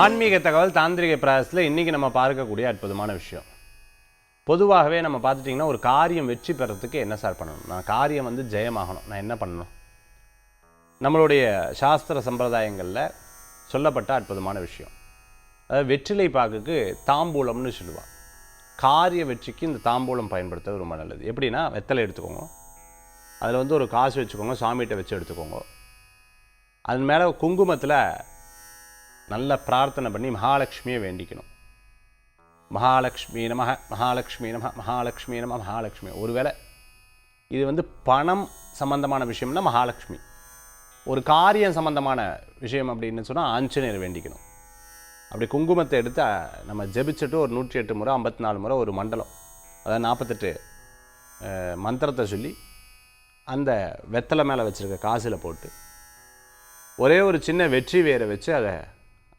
ஆன்மீக தகவல் தாந்திரிக பிராயசத்தில் இன்றைக்கி நம்ம பார்க்கக்கூடிய அற்புதமான விஷயம். பொதுவாகவே நம்ம பார்த்துட்டிங்கன்னா ஒரு காரியம் வெற்றி பெறத்துக்கு என்ன சார் பண்ணணும்? நான் காரியம் வந்து ஜெயமாகணும். நான் என்ன பண்ணணும்? நம்மளுடைய சாஸ்திர சம்பிரதாயங்களில் சொல்லப்பட்ட அற்புதமான விஷயம். அதாவது வெற்றிலை பாக்குக்கு தாம்பூலம்னு சொல்லுவாள் காரிய வெற்றிக்கு இந்த தாம்பூலம் பயன்படுத்துறது ரொம்ப நல்லது. எப்படின்னா வெத்தலை எடுத்துக்கோங்க. அதில் வந்து ஒரு காசு வச்சுக்கோங்க சாமிகிட்ட வச்சு எடுத்துக்கோங்க. அதன் மேலே குங்குமத்தில் நல்ல பிரார்த்தனை பண்ணி மகாலட்சுமியை வேண்டிக்கணும். மகாலட்சுமி நம மகாலட்சுமி நம மகாலட்சுமி நம மகாலட்சுமி. ஒருவேளை இது வந்து பணம் சம்பந்தமான விஷயம்னா மகாலட்சுமி. ஒரு காரியம் சம்பந்தமான விஷயம் அப்படின்னு சொன்னால் ஆஞ்சநேயர் வேண்டிக்கணும். அப்படி குங்குமத்தை எடுத்து நம்ம ஜெபிச்சுட்டு ஒரு நூற்றி எட்டு முறை ஐம்பத்தி நாலு முறை ஒரு மண்டலம் அதாவது நாற்பத்தெட்டு மந்திரத்தை சொல்லி அந்த வெத்தலை மேலே வச்சுருக்க காசில் போட்டு ஒரே ஒரு சின்ன வெற்றி வேரை வச்சு அதை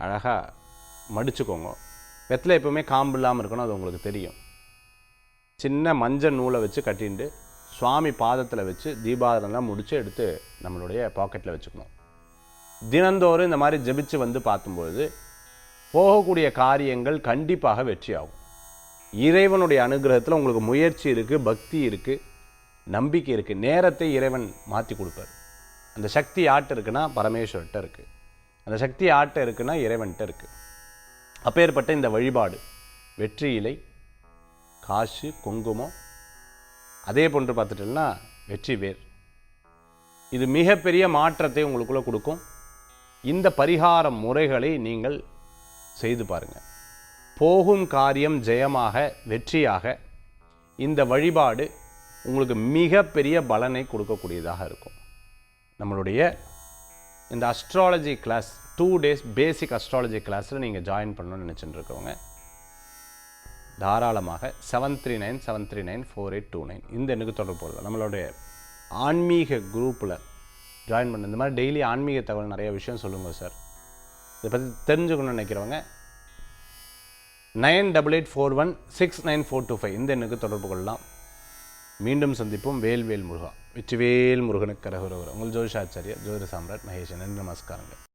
அழகாக மடிச்சுக்கோங்க. வெத்தலை எப்பவுமே காம்பு இல்லாமல் இருக்கணும் அது உங்களுக்கு தெரியும். சின்ன மஞ்சள் நூலை வச்சு கட்டிண்டு சுவாமி பாதத்தில் வச்சு தீபாவளிலாம் முடித்து எடுத்து நம்மளுடைய பாக்கெட்டில் வச்சுக்கணும். தினந்தோறும் இந்த மாதிரி ஜெபிச்சு வந்து பார்க்கும்பொழுது போகக்கூடிய காரியங்கள் கண்டிப்பாக வெற்றியாகும். இறைவனுடைய அனுகிரகத்தில் உங்களுக்கு முயற்சி இருக்குது பக்தி இருக்குது நம்பிக்கை இருக்குது நேரத்தை இறைவன் மாற்றி கொடுப்பார். அந்த சக்தி யார்கிட்ட இருக்குன்னா பரமேஸ்வர்கிட்ட இருக்குது அந்த சக்தி ஆட்ட இருக்குன்னா இறைவன்கிட்ட இருக்குது அப்பேற்பட்ட இந்த வழிபாடு வெற்றி இலை காசு குங்குமம் அதே போன்று பார்த்துட்டோம்னா வெற்றி வேர். இது மிகப்பெரிய மாற்றத்தை உங்களுக்குள்ளே கொடுக்கும். இந்த பரிகார முறைகளை நீங்கள் செய்து பாருங்கள் போகும் காரியம் ஜெயமாக வெற்றியாக இந்த வழிபாடு உங்களுக்கு மிகப்பெரிய பலனை கொடுக்கக்கூடியதாக இருக்கும். நம்மளுடைய இந்த astrology class two days basic astrology கிளாஸில் நீங்கள் ஜாயின் பண்ணணும்னு நினச்சிட்டு இருக்கவங்க தாராளமாக seven three nine seven three nine four eight two nine இந்த எண்ணுக்கு தொடர்பு கொள்ளலாம் நம்மளுடைய ஆன்மீக குரூப்பில் ஜாயின் பண்ண இந்த மாதிரி டெய்லி ஆன்மீக தகவல் நிறைய விஷயம் சொல்லுங்கள் சார் இதை பற்றி தெரிஞ்சுக்கணும்னு நினைக்கிறவங்க nine double eight four one six nine four two five இந்த எண்ணுக்கு தொடர்பு கொள்ளலாம். மீண்டும் சந்திப்போம். வேல்வேல் முருகா. வெற்றிவேல் முருகனுக்கு கரகுரவர் உங்கள் ஜோதிஷாச்சாரியர் ஜோதிட சாம்ராட் மகேஷன். நன்றி நமஸ்காரங்கள்.